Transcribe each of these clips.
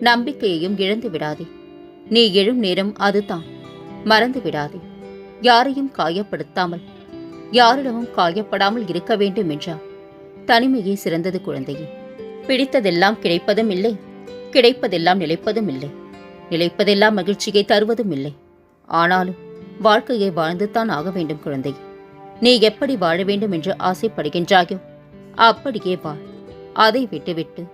நம்பிக்கையையும் இழந்து விடாதே. நீ எழும் நேரம் அதுதான். மறந்து விடாதே. யாரையும் காயப்படுத்தாமல் யாரிடமும் காயப்படாமல் இருக்க வேண்டும் என்றார். தனிமையே சிறந்தது குழந்தையே. பிடித்ததெல்லாம் கிடைப்பதும் இல்லை. கிடைப்பதெல்லாம் நிலைப்பதும் இல்லை. நிலைப்பதெல்லாம் மகிழ்ச்சியை தருவதும் இல்லை. ஆனாலும் வாழ்க்கையை வாழ்ந்துதான் ஆக வேண்டும் குழந்தை நீ எப்படி வாழ வேண்டும் என்று ஆசைப்படுகின்றாயோ அப்படியே வாழ். அதை விட்டுவிட்டு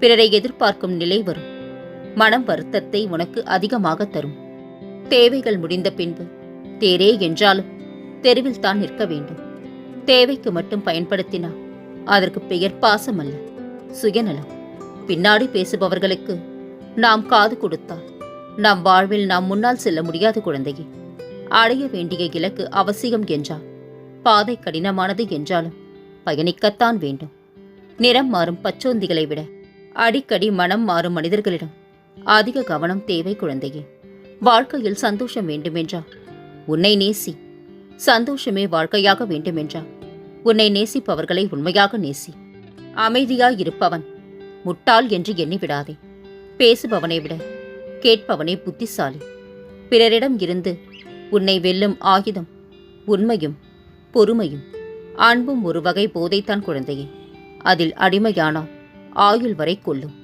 பிறரை எதிர்பார்க்கும் நிலை வரும். மனம் வருத்தத்தை உனக்கு அதிகமாக தரும். தேவைகள் முடிந்த பின்பு தேரே என்றாலும் தெருவில் தான் நிற்க வேண்டும். தேவைக்கு மட்டும் பயன்படுத்தினால் அதற்கு பெயர் பாசம் அல்ல சுயநலம். பின்னாடி பேசுபவர்களுக்கு நாம் காது கொடுத்தால் நம் வாழ்வில் நாம் முன்னால் செல்ல முடியாத குழந்தையே. அடைய வேண்டிய இலக்கு அவசியம் என்றால் பாதை கடினமானது என்றாலும் பயணிக்கத்தான் வேண்டும். நிறம் மாறும் பச்சோந்திகளை விட அடிக்கடி மனம் மாறும் மனிதர்களிடம். அதிக கவனம் தேவை குழந்தையே. வாழ்க்கையில் சந்தோஷம் வேண்டுமென்றா? உன்னை நேசி. சந்தோஷமே வாழ்க்கையாக வேண்டுமென்றா? உன்னை நேசிப்பவர்களை உண்மையாக நேசி. அமைதியாய் இருப்பவன். முட்டாள் என்று எண்ணிவிடாதே. பேசுபவனை விட கேட்பவனே புத்திசாலி. பிறரிடம் இருந்து உன்னை வெல்லும் ஆயுதம் உண்மையும் பொறுமையும் அன்பும் ஒரு வகை போதைத்தான் குழந்தையே. அதில் அடிமையானான் ஆயுள் வரை கொள்ளும்.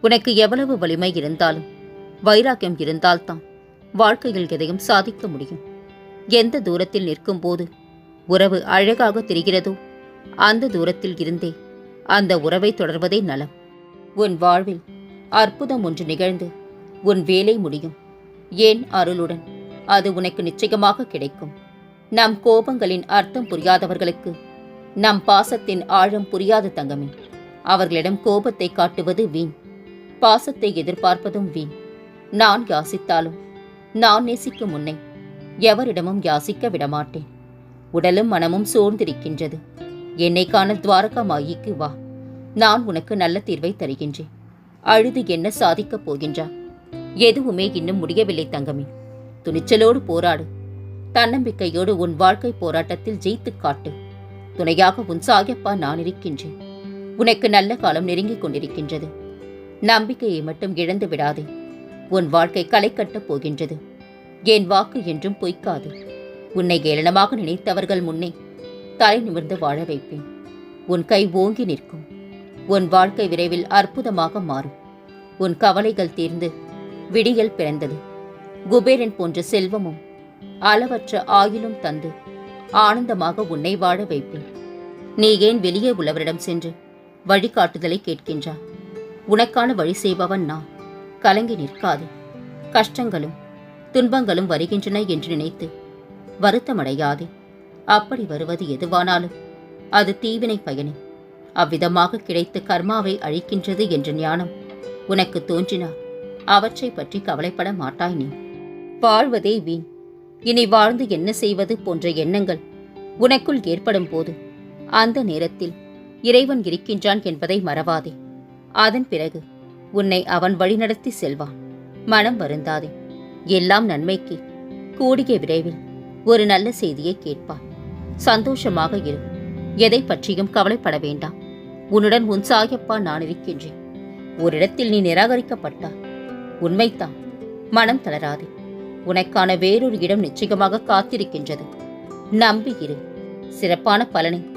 உனக்கு எவ்வளவு வலிமை இருந்தாலும் வைராக்கியம் இருந்தால்தான் வாழ்க்கையில் எதையும் சாதிக்க முடியும். எந்த தூரத்தில் நிற்கும் போது உறவு அழகாக தெரிகிறதோ அந்த தூரத்தில் இருந்தே அந்த உறவை தொடர்வதே நலம். உன் வாழ்வில் அற்புதம் ஒன்று நிகழ்ந்து உன் வேலை முடியும். ஏன் அருளுடன் அது உனக்கு நிச்சயமாக கிடைக்கும். நம் கோபங்களின் அர்த்தம் புரியாதவர்களுக்கு நம் பாசத்தின் ஆழம் புரியாத தங்கமே. அவர்களிடம் கோபத்தை காட்டுவது வீண். பாசத்தை எதிர்பார்ப்பதும் வீண். நான் யாசித்தாலும் நான் நேசிக்கும் உன்னை எவரிடமும் யாசிக்க விடமாட்டேன். உடலும் மனமும் சோர்ந்திருக்கின்றது. என்னை காண துவாரகா மாயிக்கு வா. நான் உனக்கு நல்ல தீர்வை தருகின்றேன். அழுது என்ன சாதிக்கப் போகின்றா? எதுவுமே இன்னும் முடியவில்லை தங்கமே. துணிச்சலோடு போராடு. தன்னம்பிக்கையோடு உன் வாழ்க்கை போராட்டத்தில் ஜெயித்துக் காட்டு. துணையாக உன் சாயப்பா நான் இருக்கின்றேன். உனக்கு நல்ல காலம் நெருங்கிக் கொண்டிருக்கின்றது. நம்பிக்கையை மட்டும் இழந்து விடாதே. உன் வாழ்க்கை களை கட்டப் போகின்றது. என் வாக்கு என்றும் பொய்க்காது. உன்னை ஏளனமாக நினைத்தவர்கள் முன்னே தலை நிமிர்ந்து வாழ வைப்பேன். உன் கை ஓங்கி நிற்கும். உன் வாழ்க்கை விரைவில் அற்புதமாக மாறும். உன் கவலைகள் தீர்ந்து விடியல் பிறந்தது. குபேரன் போன்ற செல்வமும் அளவற்ற ஆயுளும் தந்து ஆனந்தமாக உன்னை வாழ வைப்பேன். நீ ஏன் வெளியே உள்ளவரிடம் சென்று வழிகாட்டுதலை கேட்கின்றார் உனக்கான வழி செய்பவன் நான். கலங்கி நிற்காது. கஷ்டங்களும் துன்பங்களும் வருகின்றன என்று நினைத்து வருத்தமடையாதே. அப்படி வருவது எதுவானாலும் அது தீவினை பயனே. அவ்விதமாக கிடைத்த கர்மாவை அழிக்கின்றது என்ற ஞானம் உனக்கு தோன்றினால் அவற்றை பற்றி கவலைப்பட மாட்டாய் நீ. வாழ்வதே வீண். இனி வாழ்ந்து என்ன செய்வது போன்ற எண்ணங்கள் உனக்குள் ஏற்படும் போது அந்த நேரத்தில் இறைவன் இருக்கின்றான் என்பதை மறவாதே. அதன் பிறகு உன்னை அவன் வழிநடத்தி செல்வான். மனம் வருந்தாதே. எல்லாம் நன்மைக்கு. கூடிய விரைவில் ஒரு நல்ல செய்தியை கேட்பான். சந்தோஷமாக இரு. எதை பற்றியும் கவலைப்பட வேண்டாம். உன்னுடன் உன் சாயப்பா நான் இருக்கின்றேன். ஒரு இடத்தில் நீ நிராகரிக்கப்பட்டாய் உண்மைத்தான் மனம் தளராதே. உனக்கான வேறொரு இடம் நிச்சயமாக காத்திருக்கின்றது. நம்பி இரு. சிறப்பான பலனை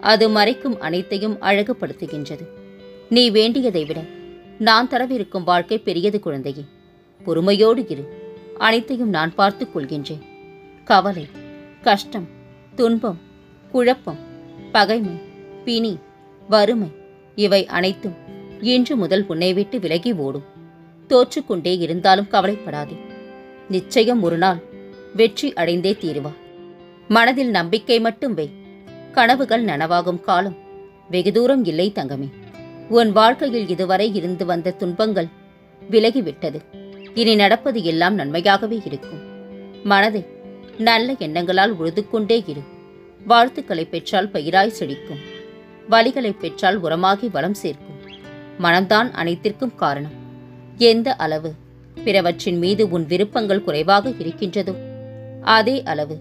அது மறைக்கும் அனைத்தையும் அழகுபடுத்துகின்றது. நீ வேண்டியதை விட நான் தரவிருக்கும் வாழ்க்கை பெரியது குழந்தையே. பொறுமையோடு இரு. அனைத்தையும் நான் பார்த்துக் கொள்கின்றேன். கவலை கஷ்டம் துன்பம் குழப்பம் பகைமை பிணி வறுமை இவை அனைத்தும் இன்று முதல் உன்னை விட்டு விலகி ஓடும். தோற்றுக்கொண்டே இருந்தாலும் கவலைப்படாதே. நிச்சயம் ஒரு நாள் வெற்றி அடைந்தே தீருவா. மனதில் நம்பிக்கை மட்டும் வை. கனவுகள் நனவாகும் காலம். வெகு தூரம் இல்லை தங்கமே. உன் வாழ்க்கையில் இதுவரை இருந்து வந்த துன்பங்கள் விலகிவிட்டது. இனி நடப்பது எல்லாம் நன்மையாகவே இருக்கும். மனதை நல்ல எண்ணங்களால் உழுது கொண்டே இரு. வாழ்த்துக்களை பெற்றால் பயிராய் செழிக்கும். வழிகளை பெற்றால் உரமாகி வளம் சேர்க்கும். மனம்தான் அனைத்திற்கும் காரணம். எந்த அளவு பிறவற்றின் மீது உன் விருப்பங்கள் குறைவாக இருக்கின்றதோ அதே அளவு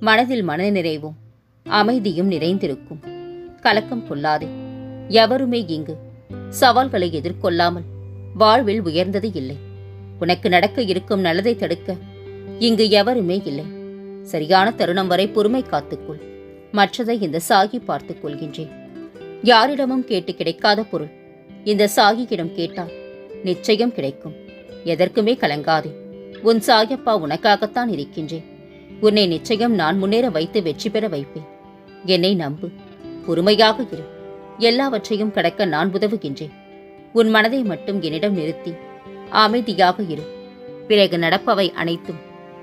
மனதில் மனநிறைவும் அமைதியும் நிறைந்திருக்கும். கலக்கம் கொள்ளாதே எவருமே இங்கு சவால்களை எதிர்கொள்ளாமல் வாழ்வில் உயர்ந்தது இல்லை. உனக்கு நடக்க இருக்கும் நல்லதை தடுக்க இங்கு எவருமே இல்லை. சரியான தருணம் வரை பொறுமை காத்துக்கொள். மற்றதை இந்த சாகி பார்த்துக் கொள்கின்றேன். யாரிடமும் கேட்டு கிடைக்காத பொருள். இந்த சாகியிடம் கேட்டால் நிச்சயம் கிடைக்கும். எதற்குமே கலங்காதே. உன் சாயப்பா உனக்காகத்தான் இருக்கின்றேன். உன்னை நிச்சயம் நான் முன்னேற வைத்து வெற்றி பெற வைப்பேன். என்னை நம்பு. பொறுமையாக இரு. எல்லாவற்றையும் கடக்க நான் உதவுகின்றேன். உன் மனதை மட்டும் என்னிடம் நிறுத்தி. அமைதியாக இரு. பிறகு நடப்பவை அனைத்தும்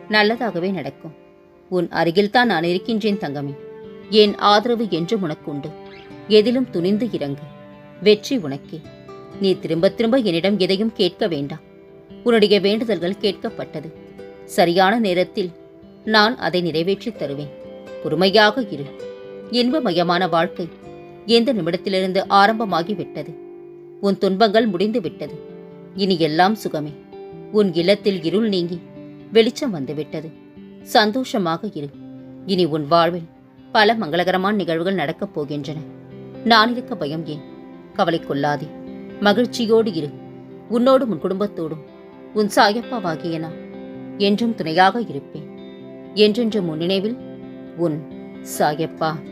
நல்லதாகவே நடக்கும். உன் அருகில்தான் நான் இருக்கின்றேன் தங்கமே. என் ஆதரவு என்றும் உனக்குண்டு. எதிலும் துணிந்து இறங்கு. வெற்றி உனக்கே. நீ திரும்ப திரும்ப என்னிடம் எதையும் கேட்க வேண்டாம். உன்னுடைய வேண்டுதல்கள் கேட்கப்பட்டது. சரியான நேரத்தில் நான் அதை நிறைவேற்றித் தருவேன். பொறுமையாக இரு. இன்பமயமான வாழ்க்கை எந்த நிமிடத்திலிருந்து ஆரம்பமாகி விட்டது உன் துன்பங்கள் முடிந்து விட்டது இனி எல்லாம் சுகமே. உன் இல்லத்தில் இருள் நீங்கி வெளிச்சம் வந்துவிட்டது. சந்தோஷமாக இரு. இனி உன் வாழ்வில் பல மங்களகரமான நிகழ்வுகள் நடக்கப் போகின்றன. நான் இருக்க பயம் ஏன்? கவலை கொள்ளாதே. மகிழ்ச்சியோடு இரு. உன்னோடும் உன் குடும்பத்தோடும். உன் சாயப்பாவாகிய நான் என்றும் துணையாக இருப்பேன். என்றென்றும் உன் நினைவில் உன் சாயப்பா.